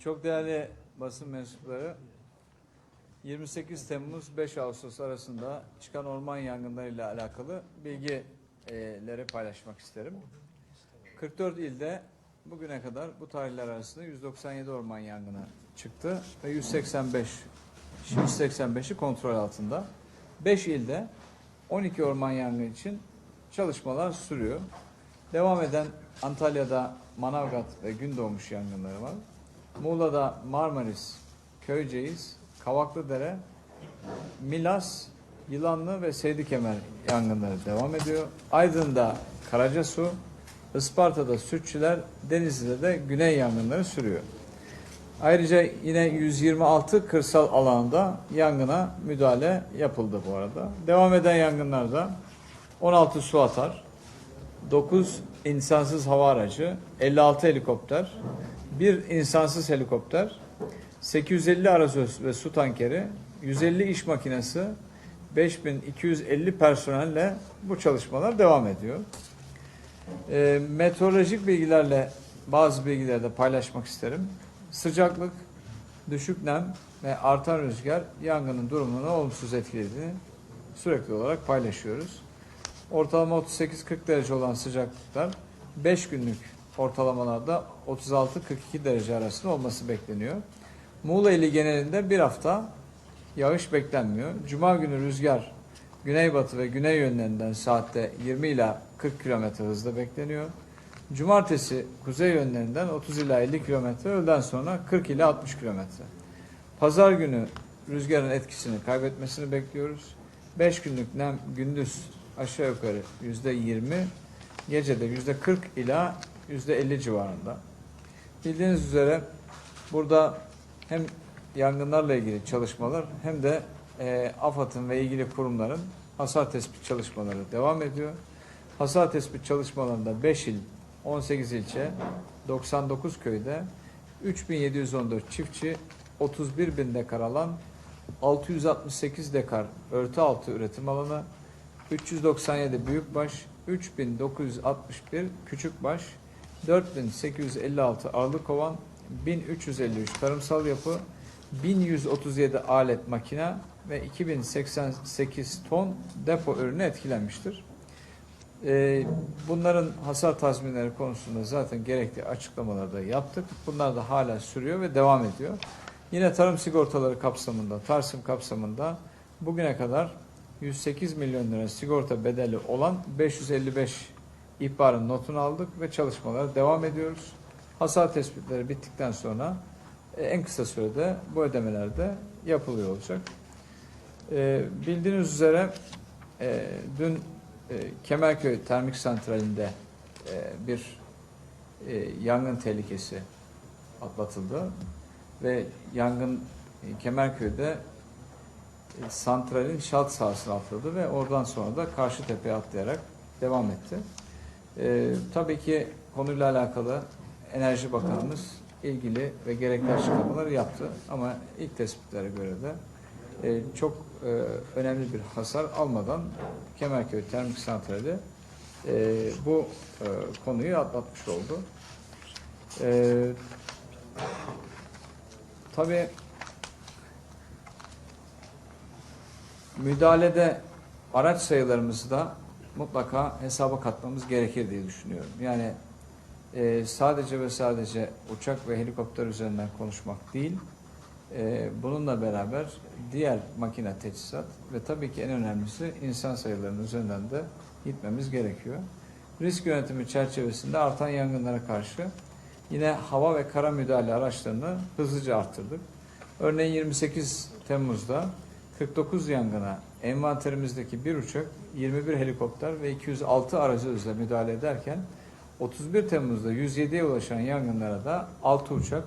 Çok değerli basın mensupları, 28 Temmuz 5 Ağustos arasında çıkan orman yangınlarıyla alakalı bilgileri paylaşmak isterim. 44 ilde bugüne kadar bu tarihler arasında 197 orman yangını çıktı ve 185 185'i kontrol altında. 5 ilde 12 orman yangını için çalışmalar sürüyor. Devam eden Antalya'da Manavgat ve Gündoğmuş yangınları var. Muğla'da Marmaris, Köyceğiz, Kavaklıdere, Milas, Yılanlı ve Seydikemer yangınları devam ediyor. Aydın'da Karacasu, Isparta'da Sütçüler, Denizli'de de güney yangınları sürüyor. Ayrıca yine 126 kırsal alanda yangına müdahale yapıldı bu arada. Devam eden yangınlarda 16 su atar, 9 insansız hava aracı, 56 helikopter, 1 insansız helikopter, 850 arazöz ve su tankeri, 150 iş makinesi, 5250 personelle bu çalışmalar devam ediyor. E, meteorolojik bilgilerle bazı bilgileri de paylaşmak isterim. Sıcaklık, düşük nem ve artan rüzgar yangının durumunu olumsuz etkilediğini sürekli olarak paylaşıyoruz. Ortalama 38-40 derece olan sıcaklıklar 5 günlük ortalamalarda 36-42 derece arasında olması bekleniyor. Muğla ili genelinde bir hafta yağış beklenmiyor. Cuma günü rüzgar güneybatı ve güney yönlerinden saatte 20 ila 40 km hızla bekleniyor. Cumartesi kuzey yönlerinden 30 ila 50 km, öğleden sonra 40 ila 60 km. Pazar günü rüzgarın etkisini kaybetmesini bekliyoruz. 5 günlük nem gündüz aşağı yukarı yüzde 20, gecede yüzde 40 ila yüzde 50 civarında. Bildiğiniz üzere burada hem yangınlarla ilgili çalışmalar hem de e, AFAD'ın ve ilgili kurumların hasar tespit çalışmaları devam ediyor. Hasar tespit çalışmalarında 5 il, 18 ilçe, 99 köyde 3714 çiftçi, 31 bin dekar alan, 668 dekar örtü altı üretim alanı, 397 büyükbaş, 3961 küçükbaş, 4856 arlı kovan, 1353 tarımsal yapı, 1137 alet makine ve 2088 ton depo ürünü etkilenmiştir. Ee, Bunların hasar tazminleri konusunda zaten gerekli açıklamaları da yaptık. Bunlar da hala sürüyor ve devam ediyor. Yine tarım sigortaları kapsamında, Tarsim kapsamında bugüne kadar 108 milyon lira sigorta bedeli olan 555 ihbarın notunu aldık ve çalışmalara devam ediyoruz. Hasar tespitleri bittikten sonra e, en kısa sürede bu ödemeler de yapılıyor olacak. E, bildiğiniz üzere e, dün Kemerköy Termik Santrali'nde bir yangın tehlikesi atlatıldı ve yangın Kemerköy'de santralin şalt sahasına atladı ve oradan sonra da karşı tepeye atlayarak devam etti. E, tabii ki konuyla alakalı Enerji Bakanımız ilgili ve gerekli açıklamaları yaptı ama ilk tespitlere göre de e, çok e, önemli bir hasar almadan Kemerköy Termik Santrali e, bu e, konuyu atlatmış oldu. E, tabii müdahalede araç sayılarımızı da mutlaka hesaba katmamız gerekir diye düşünüyorum. Yani e, sadece ve sadece uçak ve helikopter üzerinden konuşmak değil, e, bununla beraber diğer makine teçhizat ve tabii ki en önemlisi insan sayılarının üzerinden de gitmemiz gerekiyor. Risk yönetimi çerçevesinde artan yangınlara karşı yine hava ve kara müdahale araçlarını hızlıca arttırdık. Örneğin 28 Temmuz'da 49 yangına envanterimizdeki bir uçak, 21 helikopter ve 206 aracı müdahale ederken 31 Temmuz'da 107'ye ulaşan yangınlara da 6 uçak,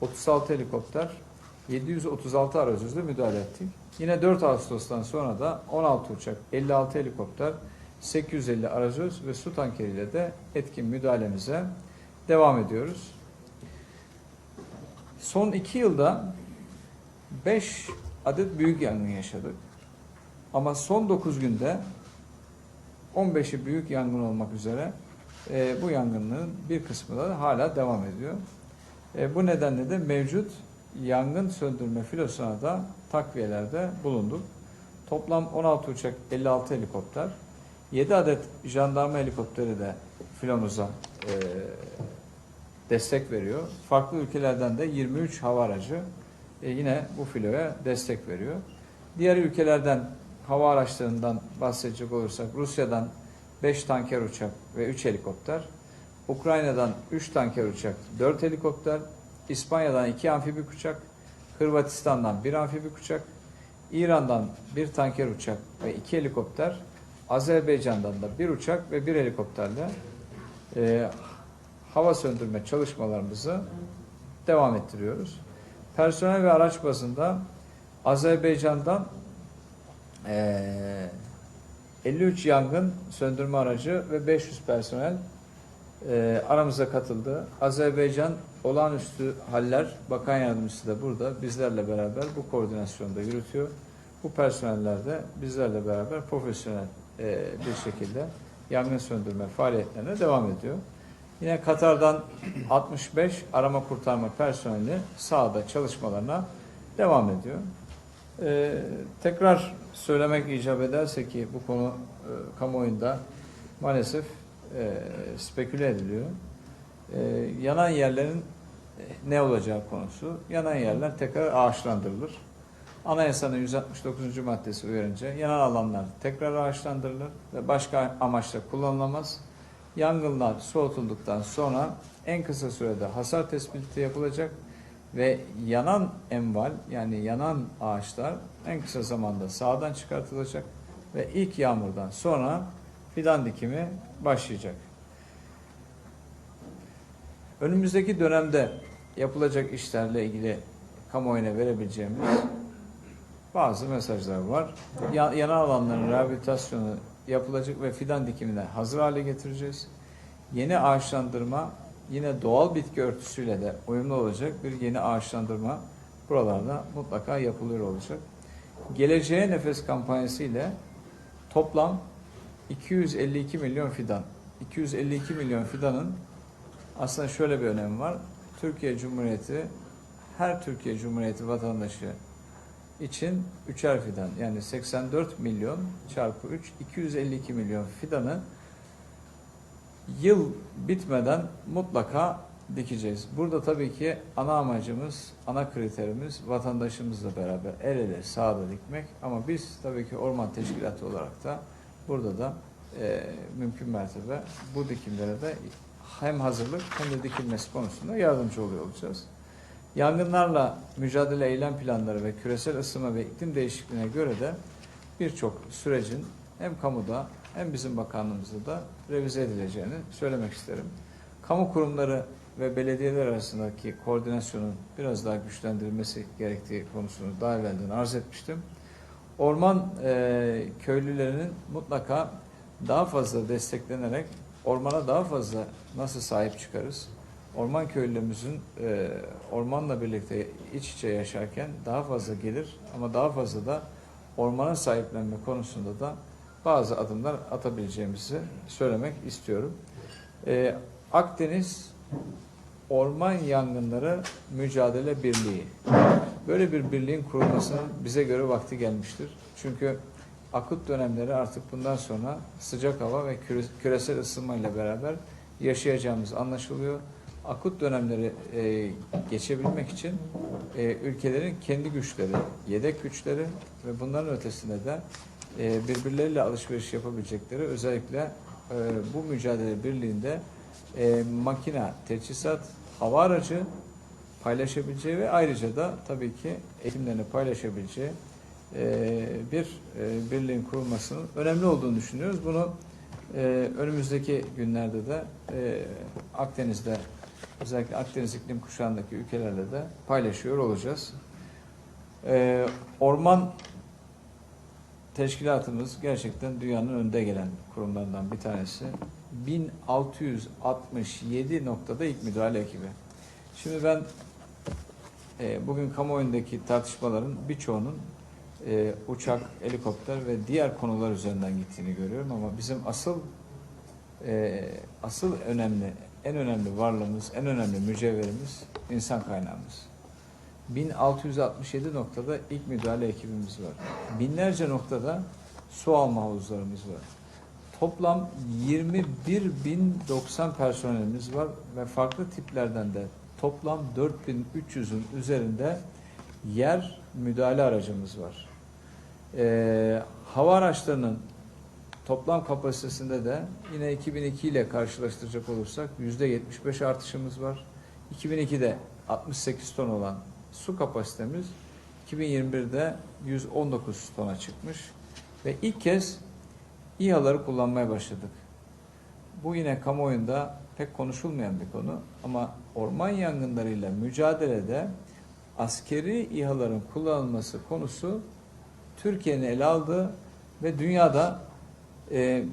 36 helikopter, 736 aracızla müdahale ettik. Yine 4 Ağustos'tan sonra da 16 uçak, 56 helikopter, 850 aracız ve su tankeriyle de etkin müdahalemize devam ediyoruz. Son 2 yılda 5 adet büyük yangın yaşadık. Ama son 9 günde 15'i büyük yangın olmak üzere e, bu yangınların bir kısmı da hala devam ediyor. E, bu nedenle de mevcut yangın söndürme filosuna da takviyelerde bulunduk. Toplam 16 uçak, 56 helikopter, 7 adet jandarma helikopteri de filomuza e, destek veriyor. Farklı ülkelerden de 23 hava aracı e, yine bu filoya destek veriyor. Diğer ülkelerden hava araçlarından bahsedecek olursak Rusya'dan 5 tanker uçak ve 3 helikopter, Ukrayna'dan 3 tanker uçak, 4 helikopter, İspanya'dan 2 amfibik uçak, Hırvatistan'dan 1 amfibik uçak, İran'dan 1 tanker uçak ve 2 helikopter, Azerbaycan'dan da 1 uçak ve 1 helikopterle e, hava söndürme çalışmalarımızı devam ettiriyoruz. Personel ve araç bazında Azerbaycan'dan eee 53 yangın söndürme aracı ve 500 personel eee, aramıza katıldı. Azerbaycan Olağanüstü Haller Bakan Yardımcısı da burada bizlerle beraber bu koordinasyonda yürütüyor. Bu personeller de bizlerle beraber profesyonel eee, bir şekilde yangın söndürme faaliyetlerine devam ediyor. Yine Katar'dan 65 arama kurtarma personeli sahada çalışmalarına devam ediyor. Ee, tekrar söylemek icap ederse ki bu konu e, kamuoyunda maalesef e, speküle ediliyor. E, yanan yerlerin ne olacağı konusu. Yanan yerler tekrar ağaçlandırılır. Anayasanın 169. maddesi uyarınca yanan alanlar tekrar ağaçlandırılır ve başka amaçla kullanılamaz. Yangınlar soğutulduktan sonra en kısa sürede hasar tespiti yapılacak ve yanan enval yani yanan ağaçlar en kısa zamanda sağdan çıkartılacak ve ilk yağmurdan sonra fidan dikimi başlayacak. Önümüzdeki dönemde yapılacak işlerle ilgili kamuoyuna verebileceğimiz bazı mesajlar var. Ya- Yanan alanların rehabilitasyonu yapılacak ve fidan dikimine hazır hale getireceğiz. Yeni ağaçlandırma yine doğal bitki örtüsüyle de uyumlu olacak bir yeni ağaçlandırma buralarda mutlaka yapılıyor olacak. Geleceğe Nefes kampanyası ile toplam 252 milyon fidan. 252 milyon fidanın aslında şöyle bir önemi var. Türkiye Cumhuriyeti her Türkiye Cumhuriyeti vatandaşı için üçer fidan yani 84 milyon çarpı 3 252 milyon fidanı yıl bitmeden mutlaka dikeceğiz. Burada tabii ki ana amacımız, ana kriterimiz vatandaşımızla beraber el ele sahada dikmek ama biz tabii ki orman teşkilatı olarak da burada da e, mümkün mertebe bu dikimlere de hem hazırlık hem de dikilmesi konusunda yardımcı oluyor olacağız. Yangınlarla mücadele eylem planları ve küresel ısınma ve iklim değişikliğine göre de birçok sürecin hem kamuda hem bizim bakanlığımızda da revize edileceğini söylemek isterim. Kamu kurumları ve belediyeler arasındaki koordinasyonun biraz daha güçlendirilmesi gerektiği konusunu daha evvelden arz etmiştim. Orman e, köylülerinin mutlaka daha fazla desteklenerek ormana daha fazla nasıl sahip çıkarız? Orman köylümüzün e, ormanla birlikte iç içe yaşarken daha fazla gelir ama daha fazla da ormana sahiplenme konusunda da bazı adımlar atabileceğimizi söylemek istiyorum. E, Akdeniz Orman Yangınları Mücadele Birliği. Böyle bir birliğin kurulmasının bize göre vakti gelmiştir. Çünkü akut dönemleri artık bundan sonra sıcak hava ve küre- küresel ısınmayla beraber yaşayacağımız anlaşılıyor. Akut dönemleri e, geçebilmek için e, ülkelerin kendi güçleri, yedek güçleri ve bunların ötesinde de birbirleriyle alışveriş yapabilecekleri özellikle e, bu mücadele birliğinde e, makina, teçhizat, hava aracı paylaşabileceği ve ayrıca da tabii ki eğitimlerini paylaşabileceği e, bir e, birliğin kurulmasının önemli olduğunu düşünüyoruz. Bunu e, önümüzdeki günlerde de e, Akdeniz'de özellikle Akdeniz iklim kuşağındaki ülkelerle de paylaşıyor olacağız. E, orman teşkilatımız gerçekten dünyanın önde gelen kurumlarından bir tanesi. 1667 noktada ilk müdahale ekibi. Şimdi ben e, bugün kamuoyundaki tartışmaların birçoğunun e, uçak, helikopter ve diğer konular üzerinden gittiğini görüyorum ama bizim asıl e, asıl önemli en önemli varlığımız, en önemli mücevherimiz insan kaynağımız. 1667 noktada ilk müdahale ekibimiz var. Binlerce noktada su alma havuzlarımız var. Toplam 21.090 personelimiz var ve farklı tiplerden de toplam 4.300'ün üzerinde yer müdahale aracımız var. Ee, hava araçlarının toplam kapasitesinde de yine 2002 ile karşılaştıracak olursak %75 artışımız var. 2002'de 68 ton olan su kapasitemiz 2021'de 119 tona çıkmış ve ilk kez İHA'ları kullanmaya başladık. Bu yine kamuoyunda pek konuşulmayan bir konu ama orman yangınlarıyla mücadelede askeri İHA'ların kullanılması konusu Türkiye'nin ele aldığı ve dünyada e,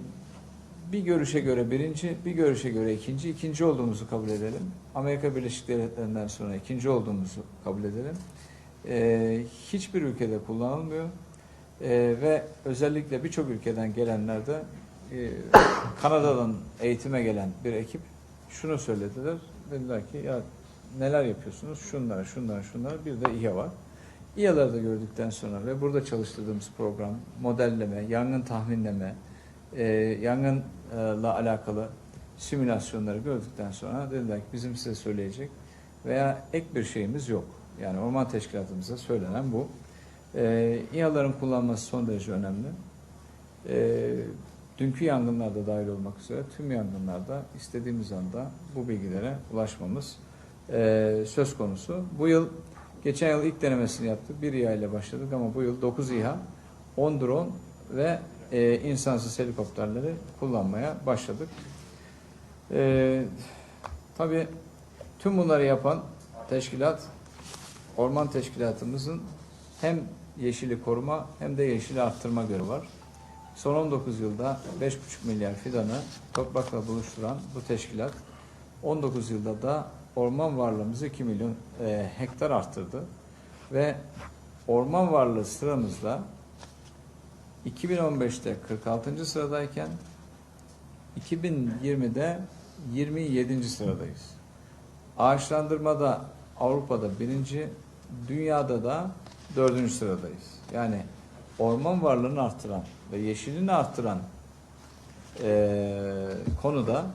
bir görüşe göre birinci, bir görüşe göre ikinci, ikinci olduğumuzu kabul edelim. Amerika Birleşik Devletleri'nden sonra ikinci olduğumuzu kabul edelim. E, hiçbir ülkede kullanılmıyor. E, ve özellikle birçok ülkeden gelenler de e, Kanada'dan eğitime gelen bir ekip şunu söylediler. Dediler ki ya neler yapıyorsunuz? Şunlar, şunlar, şunlar. Bir de İHA var. İHA'ları da gördükten sonra ve burada çalıştırdığımız program, modelleme, yangın tahminleme, e, yangınla alakalı simülasyonları gördükten sonra dediler ki bizim size söyleyecek veya ek bir şeyimiz yok. Yani orman teşkilatımıza söylenen bu. E, İHA'ların kullanması son derece önemli. E, dünkü yangınlarda dahil olmak üzere tüm yangınlarda istediğimiz anda bu bilgilere ulaşmamız e, söz konusu. Bu yıl geçen yıl ilk denemesini yaptık. Bir İHA ile başladık ama bu yıl 9 İHA, 10 drone ve e, insansız helikopterleri kullanmaya başladık. E, tabii tüm bunları yapan teşkilat, orman teşkilatımızın hem yeşili koruma hem de yeşili arttırma görevi var. Son 19 yılda 5,5 milyar fidanı toprakla buluşturan bu teşkilat 19 yılda da orman varlığımızı 2 milyon e, hektar arttırdı ve orman varlığı sıramızda 2015'te 46. sıradayken 2020'de 27. sıradayız. Ağaçlandırmada Avrupa'da birinci, dünyada da dördüncü sıradayız. Yani orman varlığını arttıran ve yeşilini arttıran eee, konuda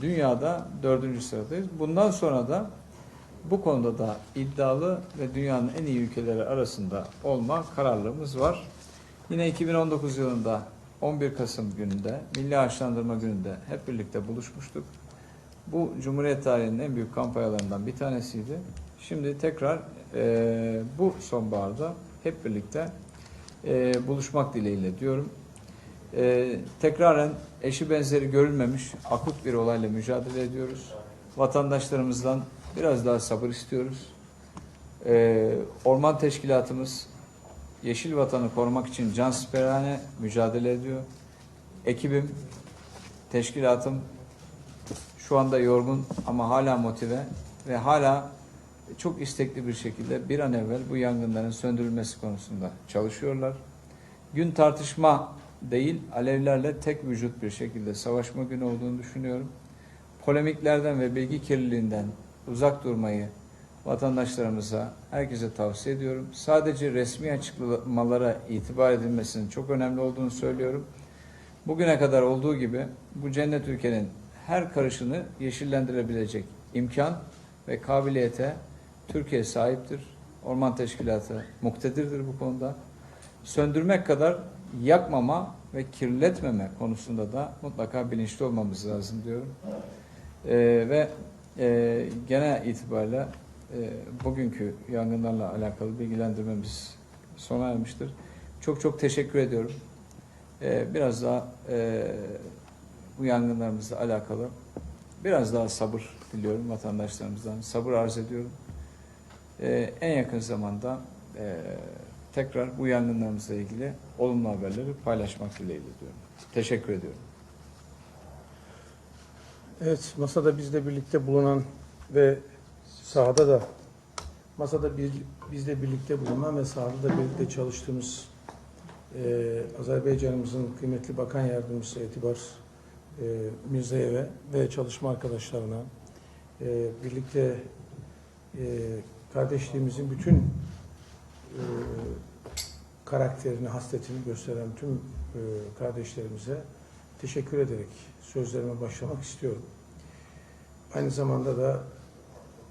dünyada dördüncü sıradayız. Bundan sonra da bu konuda da iddialı ve dünyanın en iyi ülkeleri arasında olma kararlılığımız var. Yine 2019 yılında 11 Kasım gününde Milli Ağaçlandırma Günü'nde hep birlikte buluşmuştuk. Bu Cumhuriyet tarihinin en büyük kampanyalarından bir tanesiydi. Şimdi tekrar eee, bu sonbaharda hep birlikte eee, buluşmak dileğiyle diyorum. Eee tekraren eşi benzeri görülmemiş akut bir olayla mücadele ediyoruz. Vatandaşlarımızdan biraz daha sabır istiyoruz. Eee, orman teşkilatımız Yeşil Vatanı korumak için can siperhane mücadele ediyor. Ekibim, teşkilatım şu anda yorgun ama hala motive ve hala çok istekli bir şekilde bir an evvel bu yangınların söndürülmesi konusunda çalışıyorlar. Gün tartışma değil, alevlerle tek vücut bir şekilde savaşma günü olduğunu düşünüyorum. Polemiklerden ve bilgi kirliliğinden uzak durmayı vatandaşlarımıza, herkese tavsiye ediyorum. Sadece resmi açıklamalara itibar edilmesinin çok önemli olduğunu söylüyorum. Bugüne kadar olduğu gibi bu cennet ülkenin her karışını yeşillendirebilecek imkan ve kabiliyete Türkiye sahiptir. Orman Teşkilatı muktedirdir bu konuda. Söndürmek kadar yakmama ve kirletmeme konusunda da mutlaka bilinçli olmamız lazım diyorum. Ee, ve e, genel itibariyle bugünkü yangınlarla alakalı bilgilendirmemiz sona ermiştir. Çok çok teşekkür ediyorum. E, biraz daha e, bu yangınlarımızla alakalı biraz daha sabır diliyorum vatandaşlarımızdan. Sabır arz ediyorum. E, en yakın zamanda e, tekrar bu yangınlarımızla ilgili olumlu haberleri paylaşmak dileğiyle diyorum. Teşekkür ediyorum. Evet, masada bizle birlikte bulunan ve sahada da masada bir, bizle birlikte bulunan ve sahada da birlikte çalıştığımız eee Azerbaycan'ımızın kıymetli bakan yardımcısı Etibar eee Mirzayev'e ve çalışma arkadaşlarına, e, birlikte e, kardeşliğimizin bütün e, karakterini, hasletini gösteren tüm e, kardeşlerimize teşekkür ederek sözlerime başlamak istiyorum. Aynı zamanda da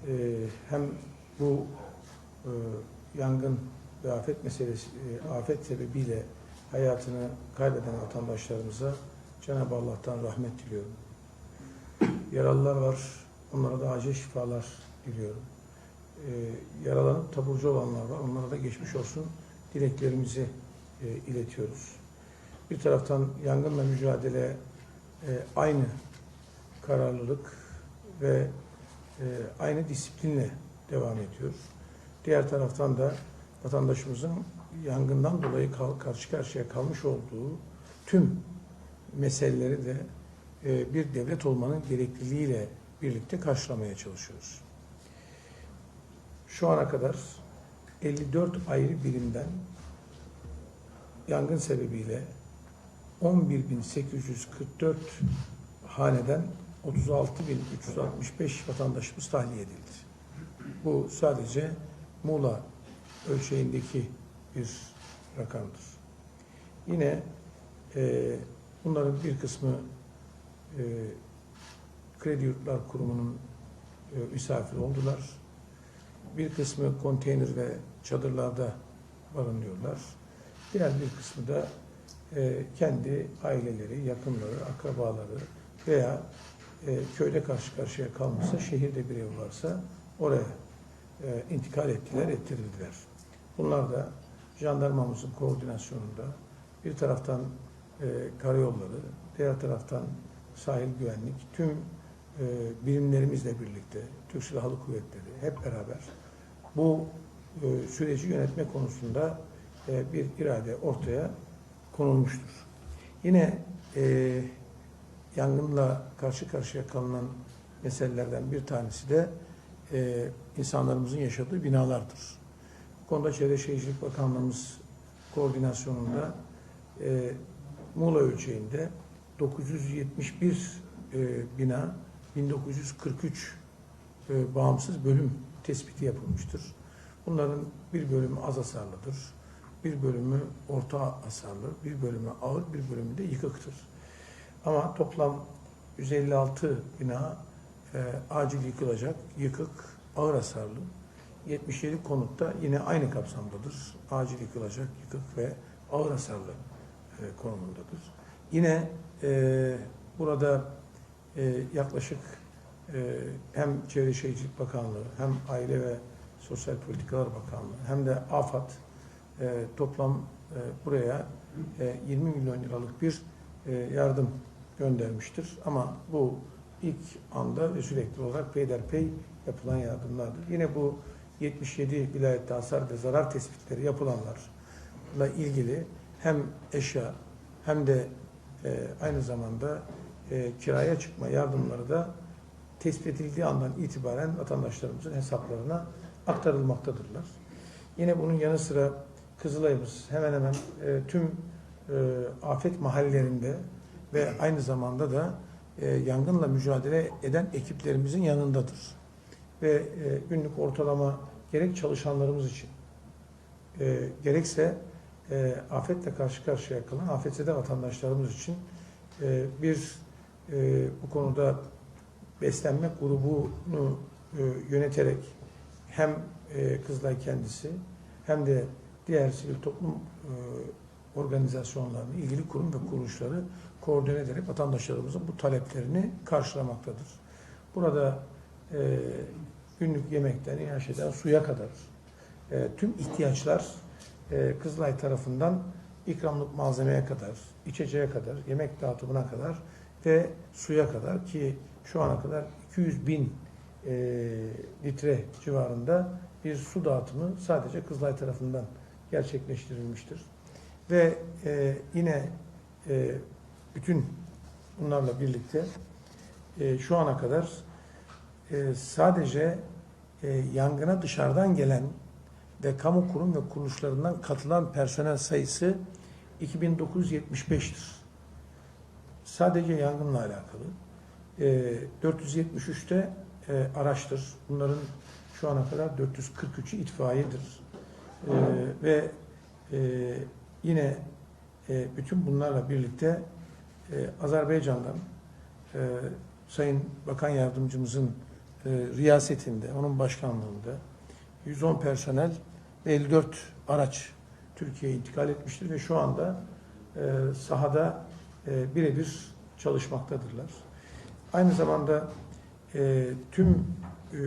e, hem bu e, yangın ve afet meselesi, e, afet sebebiyle hayatını kaybeden vatandaşlarımıza Cenab-ı Allah'tan rahmet diliyorum. Yaralılar var, onlara da acil şifalar diliyorum. E, yaralanıp taburcu olanlar var, onlara da geçmiş olsun dileklerimizi e, iletiyoruz. Bir taraftan yangınla mücadele e, aynı kararlılık ve aynı disiplinle devam ediyor. Diğer taraftan da vatandaşımızın yangından dolayı karşı karşıya kalmış olduğu tüm meseleleri de e, bir devlet olmanın gerekliliğiyle birlikte karşılamaya çalışıyoruz. Şu ana kadar 54 ayrı birimden yangın sebebiyle 11.844 haneden 36.365 vatandaşımız tahliye edildi. Bu sadece Muğla ölçeğindeki bir rakamdır. Yine e, bunların bir kısmı e, Kredi Yurtlar Kurumu'nun e, misafiri oldular. Bir kısmı konteyner ve çadırlarda barınıyorlar. Diğer bir kısmı da e, kendi aileleri, yakınları, akrabaları veya e, köyde karşı karşıya kalmışsa, şehirde bir ev varsa oraya e, intikal ettiler, ettirildiler. Bunlar da jandarmamızın koordinasyonunda bir taraftan e, karayolları, diğer taraftan sahil güvenlik, tüm e, birimlerimizle birlikte, Türk Silahlı Kuvvetleri hep beraber bu e, süreci yönetme konusunda e, bir irade ortaya konulmuştur. Yine e, yangınla karşı karşıya kalınan meselelerden bir tanesi de e, insanlarımızın yaşadığı binalardır. Bu konuda Çevre Şehircilik Bakanlığımız koordinasyonunda e, Muğla ölçeğinde 971 e, bina 1943 e, bağımsız bölüm tespiti yapılmıştır. Bunların bir bölümü az hasarlıdır, bir bölümü orta hasarlı, bir bölümü ağır, bir bölümü de yıkıktır. Ama toplam 156 bina e, acil yıkılacak, yıkık, ağır hasarlı. 77 konutta yine aynı kapsamdadır. Acil yıkılacak, yıkık ve ağır hasarlı e, konumundadır. Yine e, burada e, yaklaşık e, hem Çevre Şehircilik Bakanlığı hem Aile ve Sosyal Politikalar Bakanlığı hem de AFAD e, toplam e, buraya e, 20 milyon liralık bir e, yardım göndermiştir. Ama bu ilk anda ve sürekli olarak peyderpey yapılan yardımlardır. Yine bu 77 vilayette hasar ve zarar tespitleri yapılanlarla ilgili hem eşya hem de e, aynı zamanda e, kiraya çıkma yardımları da tespit edildiği andan itibaren vatandaşlarımızın hesaplarına aktarılmaktadırlar. Yine bunun yanı sıra Kızılay'ımız hemen hemen e, tüm e, afet mahallelerinde ve aynı zamanda da e, yangınla mücadele eden ekiplerimizin yanındadır. Ve e, günlük ortalama gerek çalışanlarımız için e, gerekse e, afetle karşı karşıya kalan afetzede vatandaşlarımız için e, bir e, bu konuda beslenme grubunu e, yöneterek hem e, Kızılay kendisi hem de diğer sivil toplum e, organizasyonlarını, ilgili kurum ve kuruluşları koordine ederek vatandaşlarımızın bu taleplerini karşılamaktadır. Burada e, günlük yemekten, yaşadan suya kadar e, tüm ihtiyaçlar e, Kızılay tarafından ikramlık malzemeye kadar, içeceğe kadar, yemek dağıtımına kadar ve suya kadar ki şu ana kadar 200 bin e, litre civarında bir su dağıtımı sadece Kızılay tarafından gerçekleştirilmiştir. Ve e, yine e, bütün bunlarla birlikte e, şu ana kadar e, sadece e, yangına dışarıdan gelen ve kamu kurum ve kuruluşlarından katılan personel sayısı 2975'tir. Sadece yangınla alakalı. E, 473'te e, araçtır. Bunların şu ana kadar 443'ü itfaiyedir. E, ve e, yine e, bütün bunlarla birlikte e, Azerbaycan'dan e, Sayın Bakan Yardımcımızın e, riyasetinde, onun başkanlığında 110 personel ve 54 araç Türkiye'ye intikal etmiştir ve şu anda e, sahada e, birebir çalışmaktadırlar. Aynı zamanda e, tüm e,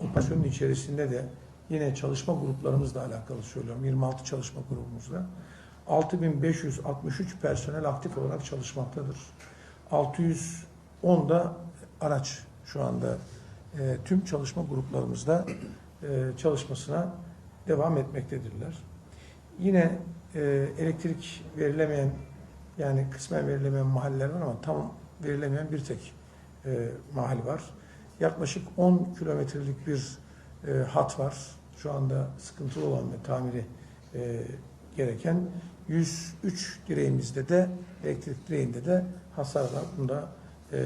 operasyonun içerisinde de yine çalışma gruplarımızla alakalı söylüyorum. 26 çalışma grubumuzla. 6563 personel aktif olarak çalışmaktadır. 610 da araç şu anda e, tüm çalışma gruplarımızda e, çalışmasına devam etmektedirler. Yine e, elektrik verilemeyen yani kısmen verilemeyen mahalleler var ama tam verilemeyen bir tek e, mahalle var. Yaklaşık 10 kilometrelik bir e, hat var. Şu anda sıkıntılı olan ve tamiri e, gereken 103 direğimizde de elektrik direğinde de hasar var. Bunda e,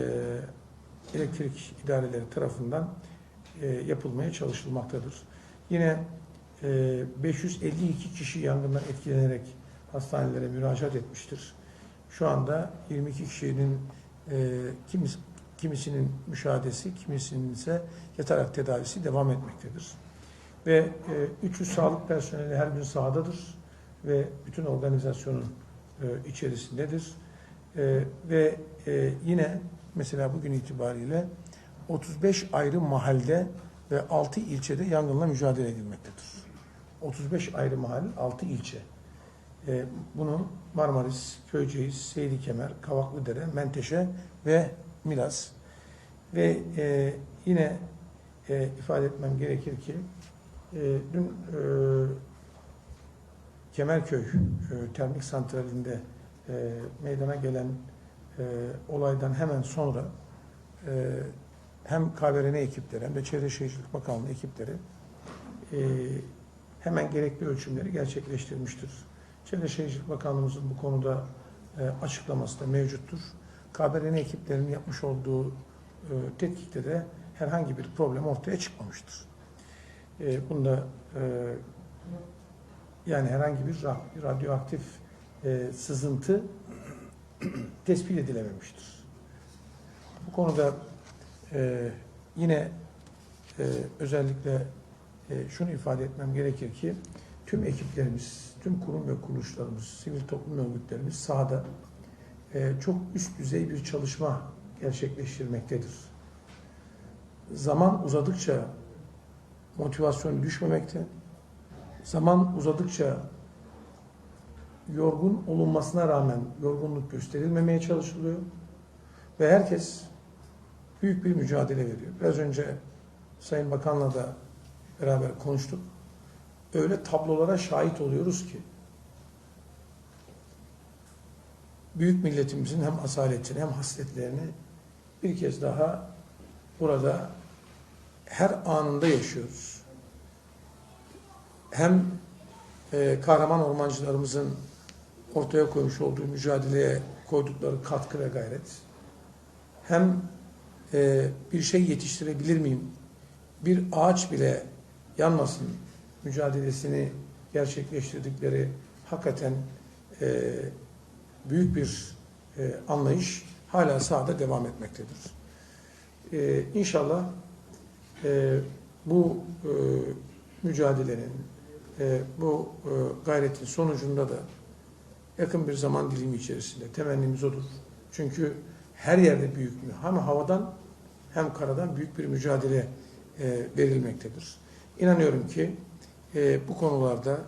elektrik idareleri tarafından e, yapılmaya çalışılmaktadır. Yine e, 552 kişi yangından etkilenerek hastanelere müracaat etmiştir. Şu anda 22 kişinin e, kimis, kimisinin müşahedesi, kimisinin ise yatarak tedavisi devam etmektedir. Ve e, 300 sağlık personeli her gün sahadadır ve bütün organizasyonun e, içerisindedir. E, ve e, yine mesela bugün itibariyle 35 ayrı mahallede ve 6 ilçede yangınla mücadele edilmektedir. 35 ayrı mahalle, 6 ilçe. E, bunu Marmaris, Köyceğiz, Seydi Kemer, Kavaklıdere, Menteşe ve Milas. Ve e, yine e, ifade etmem gerekir ki e, dün e, Kemerköy e, Termik Santrali'nde e, meydana gelen e, olaydan hemen sonra e, hem KBRN ekipleri hem de Çevre Şehircilik Bakanlığı ekipleri e, hemen gerekli ölçümleri gerçekleştirmiştir. Çevre Şehircilik Bakanlığımızın bu konuda e, açıklaması da mevcuttur. KBRN ekiplerinin yapmış olduğu e, tetkikte de herhangi bir problem ortaya çıkmamıştır. E, bunda e, yani herhangi bir ra- radyoaktif e, sızıntı tespit edilememiştir. Bu konuda e, yine e, özellikle e, şunu ifade etmem gerekir ki tüm ekiplerimiz, tüm kurum ve kuruluşlarımız, sivil toplum örgütlerimiz sahada e, çok üst düzey bir çalışma gerçekleştirmektedir. Zaman uzadıkça motivasyon düşmemekte, zaman uzadıkça yorgun olunmasına rağmen yorgunluk gösterilmemeye çalışılıyor ve herkes büyük bir mücadele veriyor. Biraz önce Sayın Bakan'la da beraber konuştuk. Öyle tablolara şahit oluyoruz ki büyük milletimizin hem asaletini hem hasletlerini bir kez daha burada her anında yaşıyoruz. Hem e, kahraman ormancılarımızın ortaya koymuş olduğu mücadeleye koydukları katkı ve gayret, hem e, bir şey yetiştirebilir miyim, bir ağaç bile yanmasın mücadelesini gerçekleştirdikleri hakikaten e, büyük bir e, anlayış hala sahada devam etmektedir. E, inşallah e, bu e, mücadelenin, e, bu e, gayretin sonucunda da yakın bir zaman dilimi içerisinde temennimiz odur. Çünkü her yerde büyük hem havadan hem karadan büyük bir mücadele e, verilmektedir. İnanıyorum ki bu konularda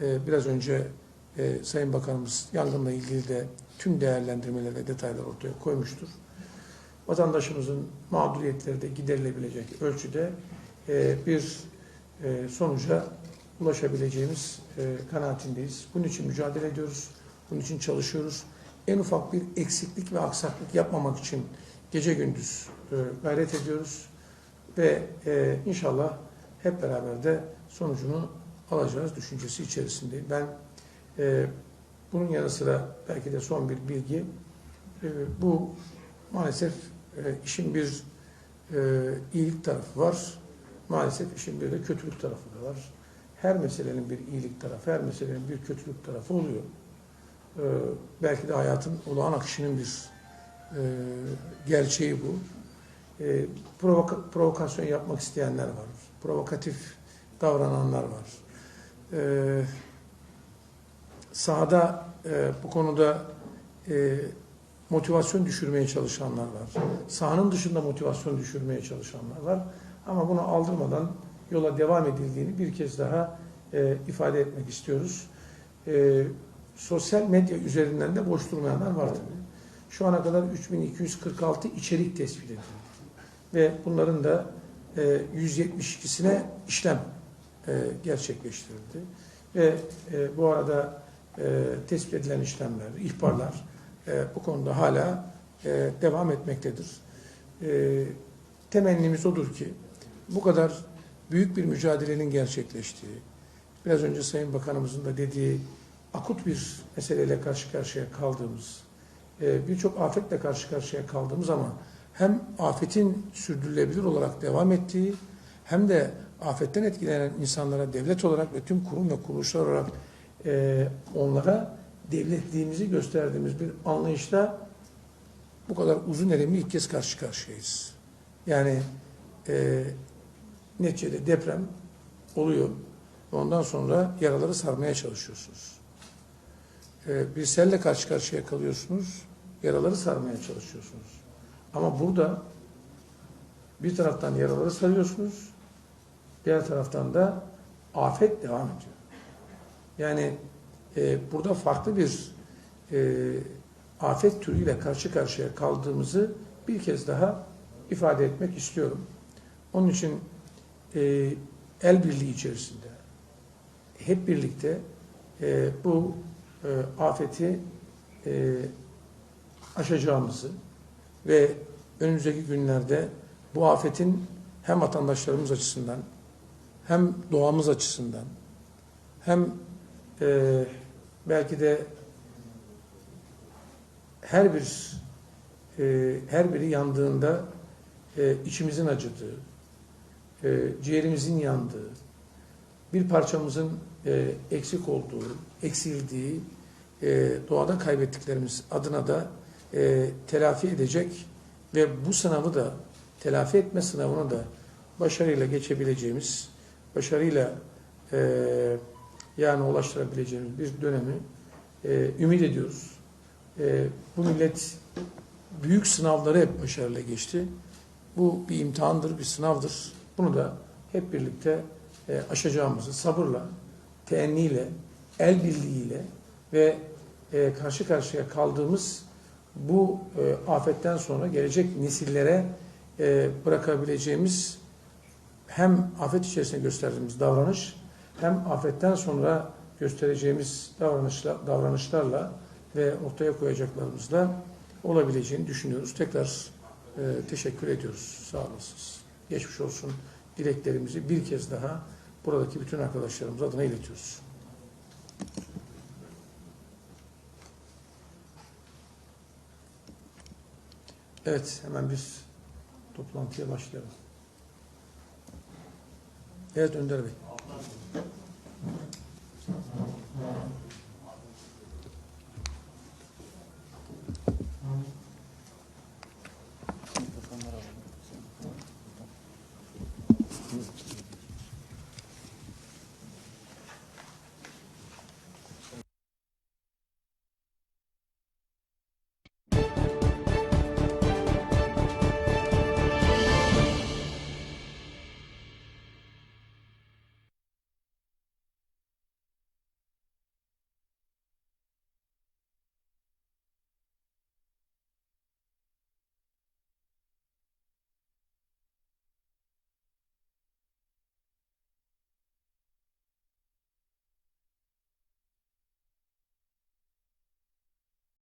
biraz önce Sayın Bakanımız yangınla ilgili de tüm değerlendirmeleri ve detaylar ortaya koymuştur. Vatandaşımızın mağduriyetleri de giderilebilecek ölçüde bir sonuca ulaşabileceğimiz e, kanaatindeyiz. Bunun için mücadele ediyoruz. Bunun için çalışıyoruz. En ufak bir eksiklik ve aksaklık yapmamak için gece gündüz e, gayret ediyoruz. Ve e, inşallah hep beraber de sonucunu alacağız düşüncesi içerisindeyim. Ben e, bunun yanı sıra belki de son bir bilgi. E, bu maalesef e, işin bir e, iyilik tarafı var. Maalesef işin bir de kötülük tarafı da var. Her meselenin bir iyilik tarafı, her meselenin bir kötülük tarafı oluyor. E, belki de hayatın olağan akışının bir e, gerçeği bu. E, provoka- provokasyon yapmak isteyenler var. Provokatif davrananlar var. E, sahada e, bu konuda e, motivasyon düşürmeye çalışanlar var. Sahanın dışında motivasyon düşürmeye çalışanlar var. Ama bunu aldırmadan yola devam edildiğini bir kez daha e, ifade etmek istiyoruz. E, sosyal medya üzerinden de boş durmayanlar var tabii. Şu ana kadar 3246 içerik tespit edildi. Ve bunların da e, 172'sine işlem e, gerçekleştirildi. Ve e, bu arada e, tespit edilen işlemler, ihbarlar e, bu konuda hala e, devam etmektedir. E, temennimiz odur ki bu kadar büyük bir mücadelenin gerçekleştiği, biraz önce Sayın Bakanımızın da dediği akut bir meseleyle karşı karşıya kaldığımız, e, birçok afetle karşı karşıya kaldığımız ama hem afetin sürdürülebilir olarak devam ettiği hem de afetten etkilenen insanlara devlet olarak ve tüm kurum ve kuruluşlar olarak e, onlara devletliğimizi gösterdiğimiz bir anlayışta bu kadar uzun erimli ilk kez karşı karşıyayız. Yani e, neticede deprem oluyor. Ondan sonra yaraları sarmaya çalışıyorsunuz. E, bir selle karşı karşıya kalıyorsunuz. Yaraları sarmaya çalışıyorsunuz. Ama burada bir taraftan yaraları sarıyorsunuz. Diğer taraftan da afet devam ediyor. Yani e, burada farklı bir e, afet türüyle karşı karşıya kaldığımızı bir kez daha ifade etmek istiyorum. Onun için e, el birliği içerisinde hep birlikte e, bu e, afeti e, aşacağımızı ve önümüzdeki günlerde bu afetin hem vatandaşlarımız açısından hem doğamız açısından hem e, belki de her bir e, her biri yandığında e, içimizin acıdığı, e, ciğerimizin yandığı, bir parçamızın e, eksik olduğu, eksildiği, e, doğada kaybettiklerimiz adına da e, telafi edecek ve bu sınavı da telafi etme sınavını da başarıyla geçebileceğimiz, başarıyla e, yani ulaştırabileceğimiz bir dönemi e, ümit ediyoruz. E, bu millet büyük sınavları hep başarıyla geçti. Bu bir imtihandır, bir sınavdır. Bunu da hep birlikte e, aşacağımızı sabırla, teenniyle, el birliğiyle ve e, karşı karşıya kaldığımız bu e, afetten sonra gelecek nesillere bırakabileceğimiz hem afet içerisinde gösterdiğimiz davranış hem afetten sonra göstereceğimiz davranışla, davranışlarla ve ortaya koyacaklarımızla olabileceğini düşünüyoruz. Tekrar e, teşekkür ediyoruz. Sağ olasınız. Geçmiş olsun dileklerimizi bir kez daha buradaki bütün arkadaşlarımız adına iletiyoruz. Evet, hemen biz toplantıya başlayalım. Evet Önder Bey.